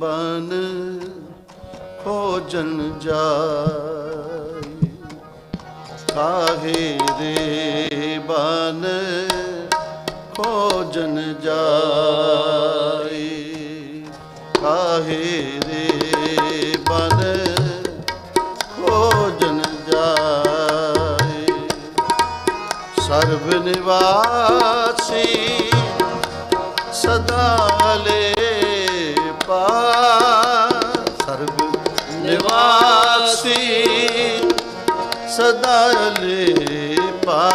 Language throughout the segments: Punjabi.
ਬਨ ਖੋਜਨ ਜਾਈ ਕਾਹੇ ਰੇ ਬਨ ਖੋਜਨ ਜਾਈ ਕਾਹੇ ਰੇ ਬਨ ਖੋਜਨ ਜਾਈ ਸਰਬ ਨਿਵਾਸੀ ਸਦਾ ਲੈ ਨਿਵਾਸੀ ਸਦਾ ਲੈ ਪਾ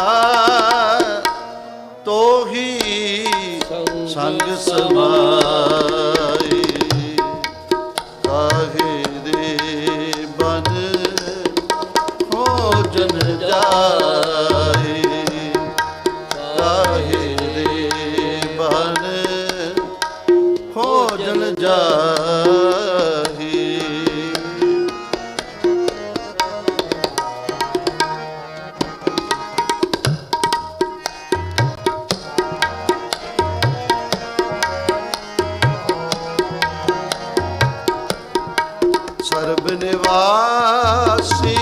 ਤੋਹੀ ਸੰਗ ਸਮਾਈ ਨਿਵਾਸੀ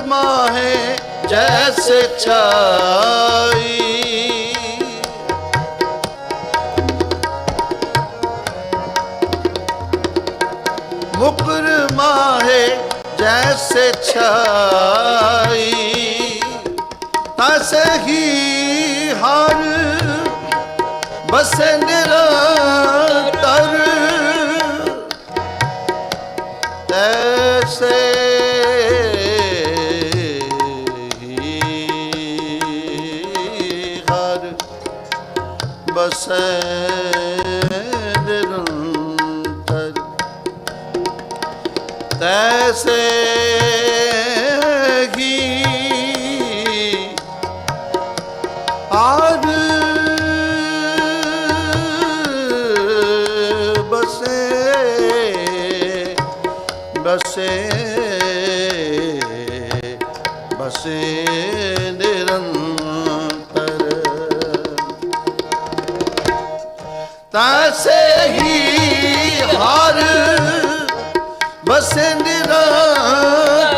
ਮੁਕਰ ਮਾਹੇ ਜੈਸੇ ਛਾਈ। ਮੁਕਰ ਮਾਹੇ ਜੈਸੇ ਛਾਈ। ਤਸੇ ਹੀ ਹਰ ਬਸੇ ਨਿਰੰਤਰ। ਬਸੇ ਨਿਰੰਤਰ ਤੈਸੇ ਹੀ ਆਦ ਬਸੇ ਬਸੇ ਤਾਸੇ ਹੀ ਹਰ ਬਸੇ ਨਿਰੰਤਰ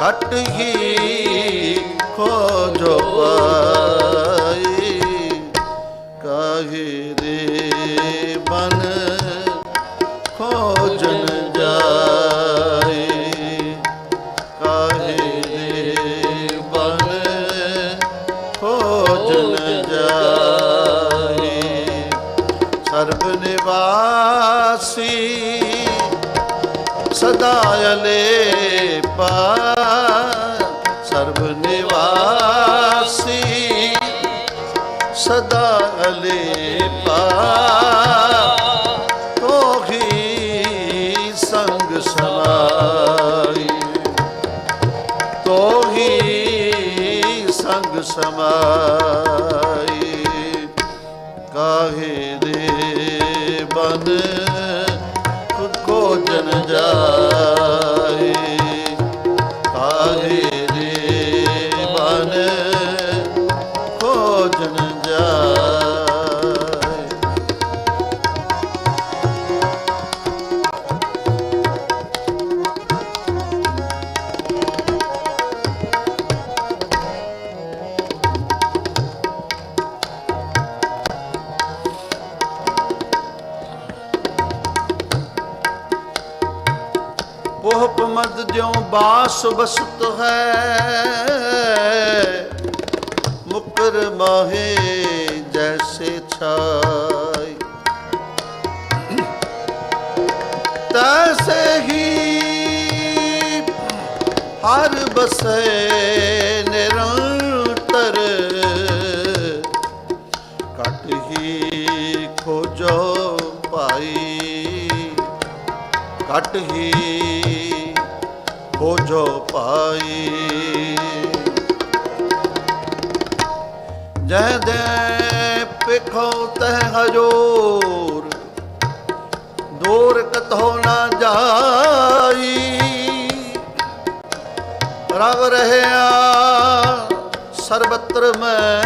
ਹਟ ਹੀ ਖੋਜੋ ਪਾਈ ਕਾਹੇ ਦੇ ਬਨ ਖੋਜਨ ਜਾਏ, ਕਾਹੇ ਦੇ ਬਨ ਖੋਜਨ ਜਾਏ, ਸਰਬ ਨਿਵਾਸੀ ਸਦਾ ਅਲੇਪਾ, ਸਰਬ ਨਿਵਾਸੀ, ਸਦਾ ਅਲੇਪਾ। ਤੋਹੀ ਸੰਗ ਸਮਾਈ। ਤੋਹੀ ਸੰਗ ਸਮਾਈ। ਕਾਹੇ ਦੇ ਬਨ ਕੋ ਜਨ ਜਾਏ। ਜਿਉ ਬਾਸ ਬਸਤ ਹੈ। ਮੁਕਰ ਮਾਹੇ ਜੈਸੇ ਛਾਈ। ਤੈਸੇ ਹੀ ਹਰ ਬਸੇ ਨਿਰੰਤਰ। ਕਟ ਹੀ ਖੋਜੋ ਭਾਈ। ਕਟ ਹੀ ਖੋਜੋ ਪਾਈ ਜਹ ਦੇ ਪਿਖੋ ਤਹ ਹਜੂਰ, ਦੂਰ ਕਤੋ ਨਾ ਜਾਈ। ਰਵ ਰਹਿਆ ਸਰਬਤਰ ਮੈਂ,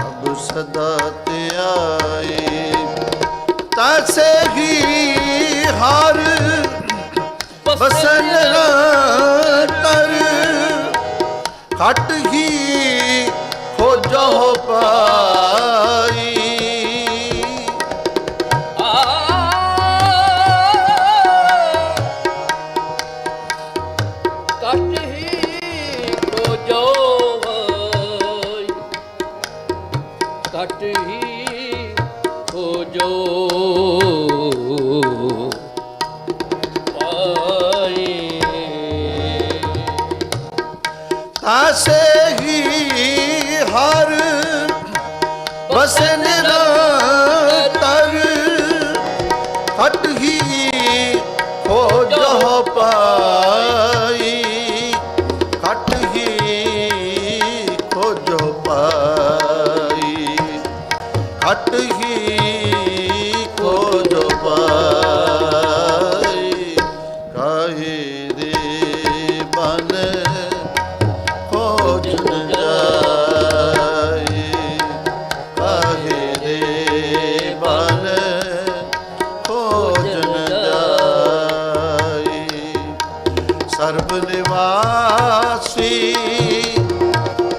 ਅਬ ਸਦਾ ਧਿਆਈ ਤਸੇ ਖਟ ਹੀ ਖੋਜੋ ਪਾਈ ਕਟ ਸਰਬ ਨਿਵਾਸੀ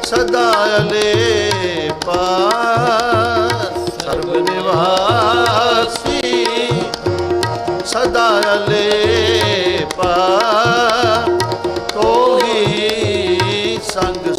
ਸਦਾ ਅਲੇਪਾ ਸਰਬ ਨਿਵਾਸੀ ਸਦਾ ਅਲੇਪਾ ਤੋਹੀ ਸੰਗ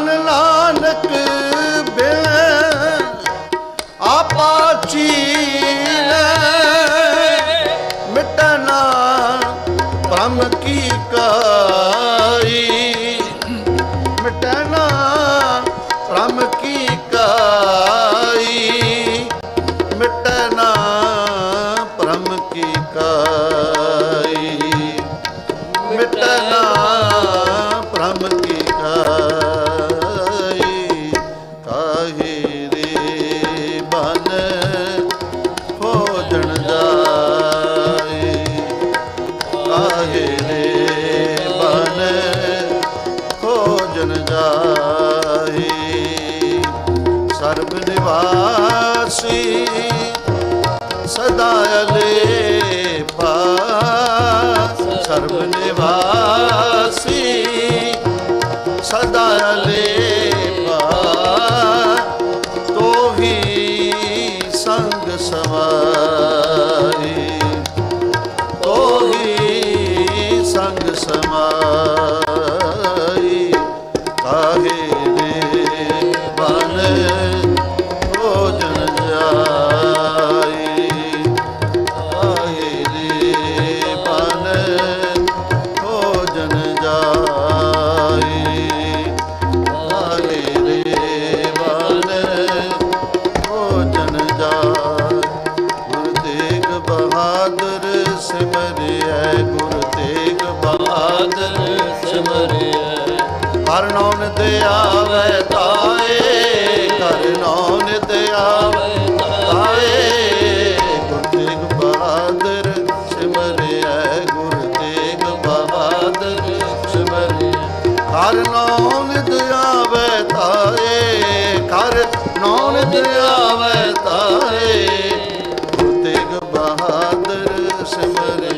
ਜਨ ਨਾਨਕ ਬਿਨ ਆਪਾ ਚੀਨ ਮਿਟਣਾ ਬ੍ਰਹਮ ਕੀ ਕਾਈ। ਮਿਟਨਾ ਬ੍ਰਹਮ ਕੀ ਕਾਈ। ਮਿਟਨਾ ਬ੍ਰਹਮ ਕੀ ਕਾਈ। ਮਿਟਣਾ ਭ੍ਰਮ ਹਰ ਨੌਨ ਤੇ ਆਵੇ ਤਾਏ ਹਰ ਨੌਨ ਤੇ ਆਵੇ ਤਾਏ। ਗੁਰ ਤੇਗ ਬਹਾਦਰ ਸਿਮਰਿਐ ਗੁਰ ਤੇਗ ਬਹਾਦਰ ਸਿਮਰਿਐ ਹਰ ਨੌਨ ਤੇ ਆਵੇ ਤਾਏ ਹਰ ਨੌਨ ਤੇ ਆਵੇ ਤਾਏ। ਗੁਰ ਤੇਗ ਬਹਾਦਰ ਸਿਮਰਿਐ